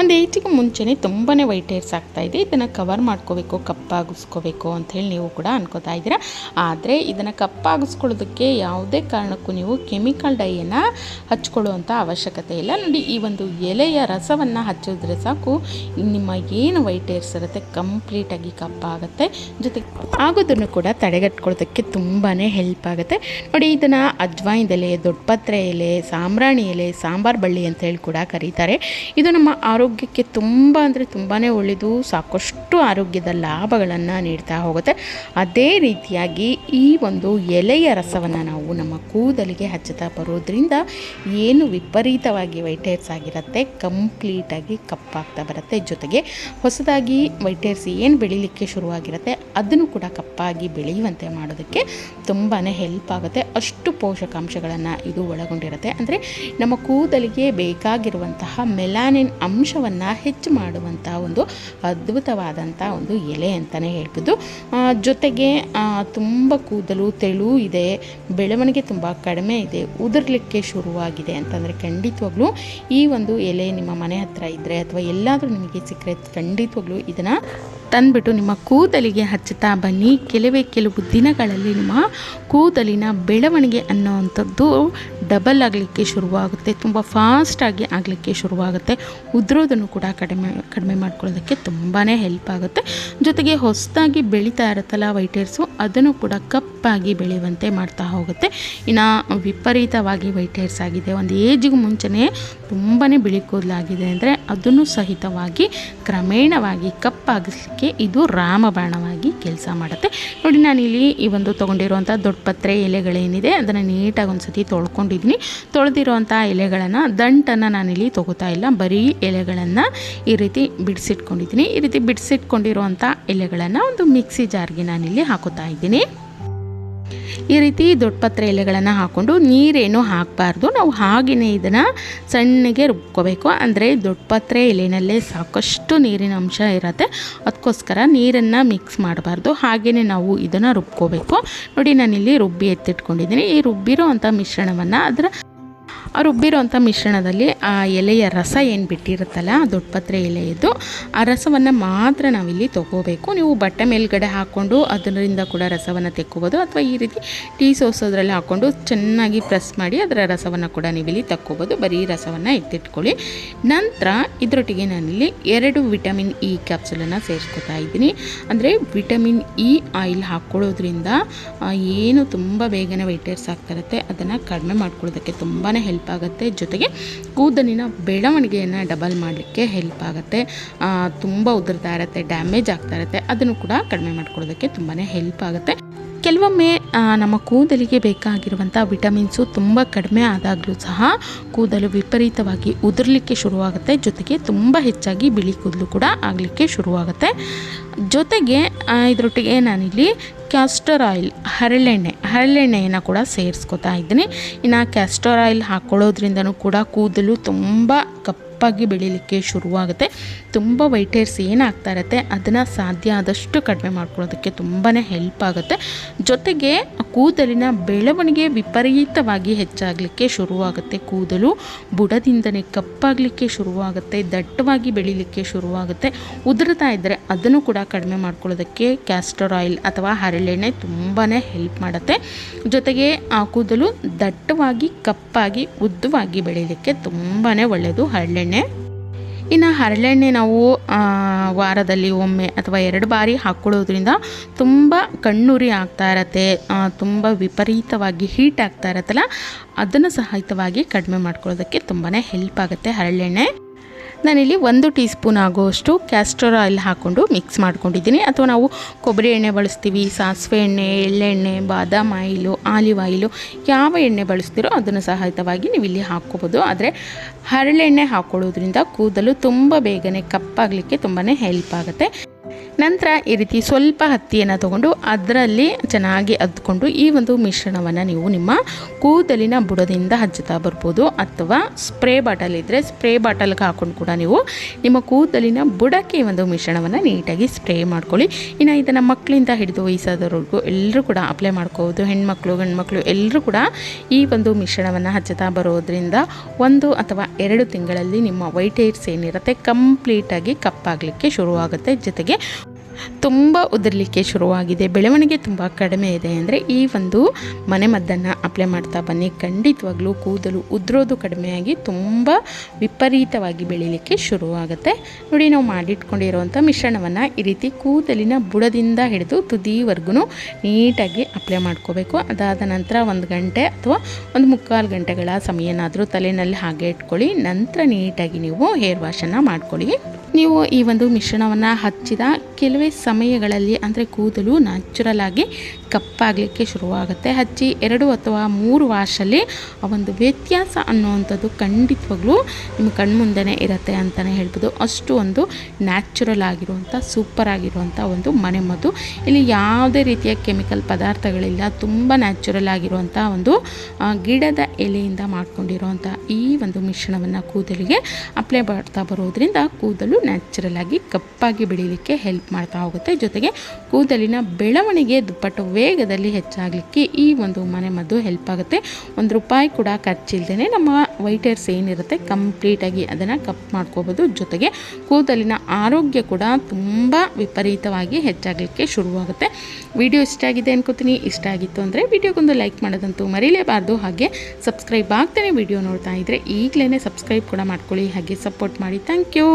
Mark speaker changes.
Speaker 1: ಒಂದು ಏಜಿಗೆ ಮುಂಚೆನೇ ತುಂಬಾ ವೈಟ್ ಹೇರ್ಸ್ ಆಗ್ತಾ ಇದೆ. ಇದನ್ನು ಕವರ್ ಮಾಡ್ಕೋಬೇಕು, ಕಪ್ಪಾಗಿಸ್ಕೋಬೇಕು ಅಂಥೇಳಿ ನೀವು ಕೂಡ ಅನ್ಕೋತಾ ಇದ್ದೀರಾ. ಆದರೆ ಇದನ್ನು ಕಪ್ಪಾಗಿಸ್ಕೊಳ್ಳೋದಕ್ಕೆ ಯಾವುದೇ ಕಾರಣಕ್ಕೂ ನೀವು ಕೆಮಿಕಲ್ ಡೈಯನ್ನು ಹಚ್ಕೊಳ್ಳುವಂಥ ಅವಶ್ಯಕತೆ ಇಲ್ಲ. ನೋಡಿ, ಈ ಒಂದು ಎಲೆಯ ರಸವನ್ನು ಹಚ್ಚಿದ್ರೆ ಸಾಕು. ನಿಮ್ಮ ಏನು ವೈಟ್ ಹೇರ್ಸ್ ಇರುತ್ತೆ ಕಂಪ್ಲೀಟಾಗಿ ಕಪ್ಪಾಗುತ್ತೆ. ಜೊತೆಗೆ ಆಗೋದನ್ನು ಕೂಡ ತಡೆಗಟ್ಕೊಳ್ಳೋದಕ್ಕೆ ತುಂಬಾ ಹೆಲ್ಪ್ ಆಗುತ್ತೆ. ನೋಡಿ, ಇದನ್ನು ಅಜ್ವಾಯಿನ್ ಎಲೆ ದೊಡ್ಡಪತ್ರೆ ಎಲೆ, ಸಾಂಬ್ರಾಣಿ ಎಲೆ, ಸಾಂಬಾರ್ ಬಳ್ಳಿ ಅಂತ ಹೇಳಿ ಕೂಡ ಕರೀತಾರೆ. ಇದು ನಮ್ಮ ಆರೋಗ್ಯಕ್ಕೆ ತುಂಬ ಅಂದರೆ ತುಂಬಾ ಒಳ್ಳೆಯದು, ಸಾಕಷ್ಟು ಆರೋಗ್ಯದ ಲಾಭಗಳನ್ನು ನೀಡ್ತಾ ಹೋಗುತ್ತೆ. ಅದೇ ರೀತಿಯಾಗಿ ಈ ಒಂದು ಎಲೆಯ ರಸವನ್ನು ನಾವು ನಮ್ಮ ಕೂದಲಿಗೆ ಹಚ್ಚುತ್ತಾ ಬರೋದ್ರಿಂದ ಏನು ವಿಪರೀತವಾಗಿ ವೈಟ್ ಹೇರ್ಸ್ ಆಗಿರುತ್ತೆ, ಕಂಪ್ಲೀಟಾಗಿ ಕಪ್ಪಾಗ್ತಾ ಬರುತ್ತೆ. ಜೊತೆಗೆ ಹೊಸದಾಗಿ ವೈಟ್ ಹೇರ್ಸ್ ಏನು ಬೆಳೀಲಿಕ್ಕೆ ಶುರುವಾಗಿರುತ್ತೆ, ಅದನ್ನು ಕೂಡ ಕಪ್ಪಾಗಿ ಬೆಳೆಯುವಂತೆ ಮಾಡೋದಕ್ಕೆ ತುಂಬಾ ಹೆಲ್ಪ್ ಆಗುತ್ತೆ. ಅಷ್ಟು ಪೋಷಕಾಂಶಗಳನ್ನು ಇದು ಒಳಗೊಂಡಿರುತ್ತೆ. ಅಂದರೆ ನಮ್ಮ ಕೂದಲಿಗೆ ಬೇಕಾಗಿರುವಂತಹ ಮೆಲಾನಿನ್ ಅಂಶವನ್ನು ಹೆಚ್ಚು ಮಾಡುವಂಥ ಒಂದು ಅದ್ಭುತವಾದಂಥ ಒಂದು ಎಲೆ ಅಂತಲೇ ಹೇಳ್ಬೋದು. ಜೊತೆಗೆ ತುಂಬ ಕೂದಲು, ತೆಳು ಇದೆ, ಬೆಳವಣಿಗೆ ತುಂಬ ಕಡಿಮೆ ಇದೆ, ಉದುರ್ಲಿಕ್ಕೆ ಶುರುವಾಗಿದೆ ಅಂತಂದರೆ ಖಂಡಿತವಾಗ್ಲೂ ಈ ಒಂದು ಎಲೆ ನಿಮ್ಮ ಮನೆ ಹತ್ರ ಇದ್ದರೆ ಅಥವಾ ಎಲ್ಲಾದರೂ ನಿಮಗೆ ಸಿಕ್ಕರೆ ಖಂಡಿತವಾಗ್ಲೂ ಇದನ್ನು ತಂದುಬಿಟ್ಟು ನಿಮ್ಮ ಕೂದಲಿಗೆ ಹಚ್ಚುತ್ತಾ ಬನ್ನಿ. ಕೆಲವೇ ಕೆಲವು ದಿನಗಳಲ್ಲಿ ನಿಮ್ಮ ಕೂದಲಿನ ಬೆಳವಣಿಗೆ ಅನ್ನೋವಂಥದ್ದು ಡಬಲ್ ಆಗಲಿಕ್ಕೆ ಶುರುವಾಗುತ್ತೆ. ತುಂಬ ಫಾಸ್ಟಾಗಿ ಆಗಲಿಕ್ಕೆ ಶುರುವಾಗುತ್ತೆ. ಉದ್ರೋದನ್ನು ಕೂಡ ಕಡಿಮೆ ಕಡಿಮೆ ಮಾಡ್ಕೊಳ್ಳೋದಕ್ಕೆ ತುಂಬಾ ಹೆಲ್ಪ್ ಆಗುತ್ತೆ. ಜೊತೆಗೆ ಹೊಸದಾಗಿ ಬೆಳೀತಾ ಇರುತ್ತಲ್ಲ ವೈಟ್ ಹೇರ್ಸು ಅದನ್ನು ಕೂಡ ಕಪ್ಪಾಗಿ ಬೆಳೆಯುವಂತೆ ಮಾಡ್ತಾ ಹೋಗುತ್ತೆ. ಇನ್ನು ವಿಪರೀತವಾಗಿ ವೈಟ್ ಹೇರ್ಸ್ ಆಗಿದೆ. ಒಂದು ಏಜಿಗೂ ಮುಂಚೆನೇ ತುಂಬಾ ಬಿಳಿ ಕೂದಲಾಗಿದೆ ಅಂದರೆ ಅದನ್ನು ಸಹಿತವಾಗಿ ಕ್ರಮೇಣವಾಗಿ ಕಪ್ಪಾಗಿಸ್ಲಿಕ್ಕೆ ಇದು ರಾಮಬಾಣವಾಗಿ ಕೆಲಸ ಮಾಡುತ್ತೆ. ನೋಡಿ, ನಾನಿಲ್ಲಿ ಈ ಒಂದು ತೊಗೊಂಡಿರುವಂಥ ದೊಡ್ಡ ಪತ್ರೆ ಎಲೆಗಳೇನಿದೆ ಅದನ್ನು ನೀಟಾಗಿ ಒಂದು ಸತಿ ತೊಳ್ಕೊಂಡಿದ್ದೀನಿ ತೊಳೆದಿರುವಂಥ ಎಲೆಗಳನ್ನು, ದಂಟನ್ನು ನಾನಿಲ್ಲಿ ತೊಗೋತಾ ಇಲ್ಲ. ಬರೀ ಎಲೆಗಳನ್ನು ಈ ರೀತಿ ಬಿಡಿಸಿಟ್ಕೊಂಡಿದ್ದೀನಿ ಈ ರೀತಿ ಬಿಡಿಸಿಟ್ಕೊಂಡಿರುವಂಥ ಎಲೆಗಳನ್ನು ಒಂದು ಮಿಕ್ಸಿ ಜಾರ್ಗೆ ನಾನಿಲ್ಲಿ ಹಾಕೋತಾ ಇದ್ದೀನಿ. ಈ ರೀತಿ ದೊಡ್ಡ ಪತ್ರೆ ಎಲೆಗಳನ್ನು ಹಾಕ್ಕೊಂಡು ನೀರೇನು ಹಾಕಬಾರ್ದು. ನಾವು ಹಾಗೆಯೇ ಇದನ್ನು ಸಣ್ಣಗೆ ರುಬ್ಕೋಬೇಕು. ಅಂದರೆ ದೊಡ್ಡ ಪತ್ರೆ ಎಲೆನಲ್ಲೇ ಸಾಕಷ್ಟು ನೀರಿನ ಅಂಶ ಇರುತ್ತೆ. ಅದಕ್ಕೋಸ್ಕರ ನೀರನ್ನು ಮಿಕ್ಸ್ ಮಾಡಬಾರ್ದು. ಹಾಗೆಯೇ ನಾವು ಇದನ್ನು ರುಬ್ಕೋಬೇಕು. ನೋಡಿ ನಾನಿಲ್ಲಿ ರುಬ್ಬಿ ಎತ್ತಿಟ್ಕೊಂಡಿದ್ದೀನಿ. ಈ ರುಬ್ಬಿರೋ ಅಂಥ ಮಿಶ್ರಣವನ್ನು ಅದರ ಆ ರುಬ್ಬಿರೋಂಥ ಮಿಶ್ರಣದಲ್ಲಿ ಆ ಎಲೆಯ ರಸ ಏನು ಬಿಟ್ಟಿರುತ್ತಲ್ಲ ದೊಡ್ಡಪತ್ರೆ ಎಲೆಯದ್ದು, ಆ ರಸವನ್ನು ಮಾತ್ರ ನಾವಿಲ್ಲಿ ತೊಗೋಬೇಕು. ನೀವು ಬಟ್ಟೆ ಮೇಲ್ಗಡೆ ಹಾಕ್ಕೊಂಡು ಅದರಿಂದ ಕೂಡ ರಸವನ್ನು ತೆಕ್ಕೋಬೋದು ಅಥವಾ ಈ ರೀತಿ ಟೀ ಸೋಸೋದ್ರಲ್ಲಿ ಹಾಕ್ಕೊಂಡು ಚೆನ್ನಾಗಿ ಪ್ರೆಸ್ ಮಾಡಿ ಅದರ ರಸವನ್ನು ಕೂಡ ನೀವಿಲ್ಲಿ ತಕ್ಕೋಬೋದು. ಬರೀ ರಸವನ್ನು ಎತ್ತಿಟ್ಕೊಳ್ಳಿ. ನಂತರ ಇದರೊಟ್ಟಿಗೆ ನಾನಿಲ್ಲಿ ಎರಡು ವಿಟಮಿನ್ ಇ ಕ್ಯಾಪ್ಸುಲನ್ನು ಸೇರಿಸ್ಕೊತಾ ಇದ್ದೀನಿ. ಅಂದರೆ ವಿಟಮಿನ್ ಇ ಆಯಿಲ್ ಹಾಕ್ಕೊಳ್ಳೋದ್ರಿಂದ ಏನು ತುಂಬ ಬೇಗನೆ ವೈಟೇರ್ಸ್ ಆಗ್ತಿರುತ್ತೆ ಅದನ್ನು ಕಡಿಮೆ ಮಾಡ್ಕೊಳ್ಳೋದಕ್ಕೆ ತುಂಬಾ ಹೆಲ್ಪ್ ಆಗುತ್ತೆ ಜೊತೆಗೆ ಕೂದಲಿನ ಬೆಳವಣಿಗೆಯನ್ನು ಡಬಲ್ ಮಾಡಲಿಕ್ಕೆ ಹೆಲ್ಪ್ ಆಗುತ್ತೆ ತುಂಬ ಉದುರ್ತಾ ಇರುತ್ತೆ ಡ್ಯಾಮೇಜ್ ಆಗ್ತಾ ಇರುತ್ತೆ. ಅದನ್ನು ಕೂಡ ಕಡಿಮೆ ಮಾಡ್ಕೊಳ್ಳೋದಕ್ಕೆ ತುಂಬಾ ಹೆಲ್ಪ್ ಆಗುತ್ತೆ ಕೆಲವೊಮ್ಮೆ ನಮ್ಮ ಕೂದಲಿಗೆ ಬೇಕಾಗಿರುವಂಥ ವಿಟಮಿನ್ಸು ತುಂಬ ಕಡಿಮೆ ಆದಾಗಲೂ ಸಹ ಕೂದಲು ವಿಪರೀತವಾಗಿ ಉದುರ್ಲಿಕ್ಕೆ ಶುರುವಾಗುತ್ತೆ. ಜೊತೆಗೆ ತುಂಬ ಹೆಚ್ಚಾಗಿ ಬಿಳಿ ಕೂದಲು ಕೂಡ ಆಗಲಿಕ್ಕೆ ಶುರುವಾಗುತ್ತೆ. ಜೊತೆಗೆ ಇದರೊಟ್ಟಿಗೆ ನಾನಿಲ್ಲಿ ಕ್ಯಾಸ್ಟರ್ ಆಯಿಲ್ ಹರಳೆಣ್ಣೆ ಹರಳೆಣ್ಣೆಯನ್ನು ಕೂಡ ಸೇರಿಸ್ಕೊತಾ ಇದ್ದೀನಿ. ಇನ್ನು ಕ್ಯಾಸ್ಟರ್ ಆಯಿಲ್ ಹಾಕ್ಕೊಳ್ಳೋದ್ರಿಂದನೂ ಕೂಡ ಕೂದಲು ತುಂಬ ಕಪ್ಪಾಗಿ ಬೆಳೀಲಿಕ್ಕೆ ಶುರುವಾಗುತ್ತೆ. ತುಂಬ ವೈಟ್ ಹೇರ್ಸ್ ಏನಾಗ್ತಾ ಇರುತ್ತೆ. ಅದನ್ನು ಸಾಧ್ಯ ಆದಷ್ಟು ಕಡಿಮೆ ಮಾಡ್ಕೊಳ್ಳೋದಕ್ಕೆ ತುಂಬಾ ಹೆಲ್ಪ್ ಆಗುತ್ತೆ. ಜೊತೆಗೆ ಕೂದಲಿನ ಬೆಳವಣಿಗೆ ವಿಪರೀತವಾಗಿ ಹೆಚ್ಚಾಗಲಿಕ್ಕೆ ಶುರುವಾಗುತ್ತೆ. ಕೂದಲು ಬುಡದಿಂದನೇ ಕಪ್ಪಾಗಲಿಕ್ಕೆ ಶುರುವಾಗುತ್ತೆ. ದಟ್ಟವಾಗಿ ಬೆಳೀಲಿಕ್ಕೆ ಶುರುವಾಗುತ್ತೆ. ಉದುರ್ತಾ ಇದ್ದರೆ ಅದನ್ನು ಕೂಡ ಕಡಿಮೆ ಮಾಡ್ಕೊಳ್ಳೋದಕ್ಕೆ ಕ್ಯಾಸ್ಟರ್ ಆಯಿಲ್ ಅಥವಾ ಹರಳೆಣ್ಣೆ ತುಂಬಾ ಹೆಲ್ಪ್ ಮಾಡುತ್ತೆ. ಜೊತೆಗೆ ಆ ಕೂದಲು ದಟ್ಟವಾಗಿ, ಕಪ್ಪಾಗಿ, ಉದ್ದವಾಗಿ ಬೆಳೀಲಿಕ್ಕೆ ತುಂಬಾ ಒಳ್ಳೆಯದು ಹರಳೆಣ್ಣೆ. ಇನ್ನು ಹರಳೆಣ್ಣೆ ನಾವು ವಾರದಲ್ಲಿ ಒಮ್ಮೆ ಅಥವಾ ಎರಡು ಬಾರಿ ಹಾಕ್ಕೊಳ್ಳೋದ್ರಿಂದ ತುಂಬ ಕಣ್ಣುರಿ ಆಗ್ತಾ ಇರತ್ತೆ ತುಂಬ ವಿಪರೀತವಾಗಿ ಹೀಟ್ ಆಗ್ತಾ ಇರತ್ತಲ್ಲ, ಅದನ್ನು ಸಹಿತವಾಗಿ ಕಡಿಮೆ ಮಾಡ್ಕೊಳ್ಳೋದಕ್ಕೆ ತುಂಬಾ ಹೆಲ್ಪ್ ಆಗುತ್ತೆ ಹರಳೆಣ್ಣೆ. ನಾನಿಲ್ಲಿ ಒಂದು ಟೀ ಸ್ಪೂನ್ ಆಗುವಷ್ಟು ಕ್ಯಾಸ್ಟರ್ ಆಯಿಲ್ ಹಾಕ್ಕೊಂಡು ಮಿಕ್ಸ್ ಮಾಡ್ಕೊಂಡಿದ್ದೀನಿ. ಅಥವಾ ನಾವು ಕೊಬ್ಬರಿ ಎಣ್ಣೆ ಬಳಸ್ತೀವಿ, ಸಾಸಿವೆ ಎಣ್ಣೆ ಎಳ್ಳೆಣ್ಣೆ ಬಾದಾಮ್ ಆಯಿಲು, ಆಲಿವ್ ಆಯಿಲು, ಯಾವ ಎಣ್ಣೆ ಬಳಸ್ತೀರೋ ಅದನ್ನು ಸಹಿತವಾಗಿ ನೀವು ಇಲ್ಲಿ ಹಾಕ್ಕೋಬೋದು. ಆದರೆ ಹರಳೆಣ್ಣೆ ಹಾಕ್ಕೊಳ್ಳೋದ್ರಿಂದ ಕೂದಲು ತುಂಬ ಬೇಗನೆ ಕಪ್ಪಾಗಲಿಕ್ಕೆ ತುಂಬಾ ಹೆಲ್ಪ್ ಆಗುತ್ತೆ. ನಂತರ ಈ ರೀತಿ ಸ್ವಲ್ಪ ಹತ್ತಿಯನ್ನು ತಗೊಂಡು ಅದರಲ್ಲಿ ಚೆನ್ನಾಗಿ ಅದ್ಕೊಂಡು ಈ ಒಂದು ಮಿಶ್ರಣವನ್ನು ನೀವು ನಿಮ್ಮ ಕೂದಲಿನ ಬುಡದಿಂದ ಹಚ್ಚುತ್ತಾ ಬರ್ಬೋದು ಅಥವಾ ಸ್ಪ್ರೇ ಬಾಟಲ್ ಇದ್ದರೆ ಸ್ಪ್ರೇ ಬಾಟಲ್ಗೆ ಹಾಕೊಂಡು ಕೂಡ ನೀವು ನಿಮ್ಮ ಕೂದಲಿನ ಬುಡಕ್ಕೆ ಒಂದು ಮಿಶ್ರಣವನ್ನು ನೀಟಾಗಿ ಸ್ಪ್ರೇ ಮಾಡ್ಕೊಳ್ಳಿ. ಇನ್ನು ಇದನ್ನು ಮಕ್ಕಳಿಂದ ಹಿಡಿದು ವಯಸ್ಸಾದವ್ರಿಗೂ ಎಲ್ಲರೂ ಕೂಡ ಅಪ್ಲೈ ಮಾಡ್ಕೋಬೋದು. ಹೆಣ್ಮಕ್ಳು, ಗಂಡ್ಮಕ್ಳು ಎಲ್ಲರೂ ಕೂಡ ಈ ಒಂದು ಮಿಶ್ರಣವನ್ನು ಹಚ್ಚುತ್ತಾ ಬರೋದ್ರಿಂದ ಒಂದು ಅಥವಾ ಎರಡು ತಿಂಗಳಲ್ಲಿ ನಿಮ್ಮ ವೈಟ್ ಏರ್ಸ್ ಏನಿರುತ್ತೆ, ಕಂಪ್ಲೀಟಾಗಿ ಕಪ್ಪಾಗಲಿಕ್ಕೆ ಶುರುವಾಗುತ್ತೆ. ಜೊತೆಗೆ ತುಂಬ ಉದುರಲಿಕ್ಕೆ ಶುರುವಾಗಿದೆ. ಬೆಳವಣಿಗೆ ತುಂಬ ಕಡಿಮೆ ಇದೆ ಅಂದರೆ ಈ ಒಂದು ಮನೆಮದ್ದನ್ನು ಅಪ್ಲೈ ಮಾಡ್ತಾ ಬನ್ನಿ. ಖಂಡಿತವಾಗ್ಲೂ ಕೂದಲು ಉದುರೋದು ಕಡಿಮೆಯಾಗಿ ತುಂಬ ವಿಪರೀತವಾಗಿ ಬೆಳೀಲಿಕ್ಕೆ ಶುರುವಾಗುತ್ತೆ. ನೋಡಿ, ನಾವು ಮಾಡಿಟ್ಕೊಂಡಿರುವಂಥ ಮಿಶ್ರಣವನ್ನು ಈ ರೀತಿ ಕೂದಲಿನ ಬುಡದಿಂದ ಹಿಡಿದು ತುದಿವರೆಗೂ ನೀಟಾಗಿ ಅಪ್ಲೈ ಮಾಡ್ಕೋಬೇಕು. ಅದಾದ ನಂತರ ಒಂದು ಗಂಟೆ ಅಥವಾ ಒಂದು ಮುಕ್ಕಾಲು ಗಂಟೆಗಳ ಸಮಯನಾದರೂ ತಲೆಯಲ್ಲಿ ಹಾಗೆ ಇಟ್ಕೊಳ್ಳಿ. ನಂತರ ನೀಟಾಗಿ ನೀವು ಹೇರ್ ವಾಶನ್ನು ಮಾಡ್ಕೊಳ್ಳಿ. ನೀವು ಈ ಒಂದು ಮಿಶ್ರಣವನ್ನು ಹಚ್ಚಿದ ಕೆಲವೇ ಸಮಯಗಳಲ್ಲಿ, ಅಂದರೆ ಕೂದಲು ನ್ಯಾಚುರಲ್ ಆಗಿ ಕಪ್ಪಾಗಲಿಕ್ಕೆ ಶುರುವಾಗುತ್ತೆ. ಹಚ್ಚಿ ಎರಡು ಅಥವಾ ಮೂರು ವಾಶಲ್ಲಿ ಆ ಒಂದು ವ್ಯತ್ಯಾಸ ಅನ್ನುವಂಥದ್ದು ಖಂಡಿತವಾಗ್ಲೂ ನಿಮ್ಮ ಕಣ್ಮುಂದೆನೇ ಇರುತ್ತೆ ಅಂತಲೇ ಹೇಳ್ಬೋದು. ಅಷ್ಟು ಒಂದು ನ್ಯಾಚುರಲ್ ಆಗಿರುವಂಥ ಸೂಪರ್ ಆಗಿರುವಂಥ ಒಂದು ಮನೆಮದ್ದು. ಇಲ್ಲಿ ಯಾವುದೇ ರೀತಿಯ ಕೆಮಿಕಲ್ ಪದಾರ್ಥಗಳಿಲ್ಲ, ತುಂಬ ನ್ಯಾಚುರಲ್ ಆಗಿರುವಂಥ ಒಂದು ಗಿಡದ ಎಲೆಯಿಂದ ಮಾಡಿಕೊಂಡಿರುವಂಥ ಈ ಒಂದು ಮಿಶ್ರಣವನ್ನು ಕೂದಲಿಗೆ ಅಪ್ಲೈ ಮಾಡ್ತಾ ಬರೋದ್ರಿಂದ ಕೂದಲು ನ್ಯಾಚುರಲ್ ಆಗಿ ಕಪ್ಪಾಗಿ ಬೆಳೀಲಿಕ್ಕೆ ಹೆಲ್ಪ್ ಮಾಡ್ತಾ ಹೋಗುತ್ತೆ. ಜೊತೆಗೆ ಕೂದಲಿನ ಬೆಳವಣಿಗೆ ದುಪ್ಪಟ್ಟು ವೇಗದಲ್ಲಿ ಹೆಚ್ಚಾಗಲಿಕ್ಕೆ ಈ ಒಂದು ಮನೆಮದ್ದು ಹೆಲ್ಪ್ ಆಗುತ್ತೆ. ಒಂದು ರೂಪಾಯಿ ಕೂಡ ಖರ್ಚಿಲ್ದೇ ನಮ್ಮ ವೈಟ್ ಏನಿರುತ್ತೆ ಕಂಪ್ಲೀಟಾಗಿ ಅದನ್ನು ಕಪ್ ಮಾಡ್ಕೋಬೋದು. ಜೊತೆಗೆ ಕೂದಲಿನ ಆರೋಗ್ಯ ಕೂಡ ತುಂಬ ವಿಪರೀತವಾಗಿ ಹೆಚ್ಚಾಗಲಿಕ್ಕೆ ಶುರುವಾಗುತ್ತೆ. ವಿಡಿಯೋ ಇಷ್ಟ ಆಗಿದೆ ಅನ್ಕೋತೀನಿ. ಇಷ್ಟ ಆಗಿತ್ತು ಅಂದರೆ ವಿಡಿಯೋಗೊಂದು ಲೈಕ್ ಮಾಡೋದಂತೂ ಮರೀಲೇಬಾರ್ದು. ಹಾಗೆ ಸಬ್ಸ್ಕ್ರೈಬ್ ಆಗ್ತಾನೆ ವಿಡಿಯೋ ನೋಡ್ತಾ ಇದ್ದರೆ ಈಗಲೇ ಸಬ್ಸ್ಕ್ರೈಬ್ ಕೂಡ ಮಾಡ್ಕೊಳ್ಳಿ. ಹಾಗೆ ಸಪೋರ್ಟ್ ಮಾಡಿ. Thank you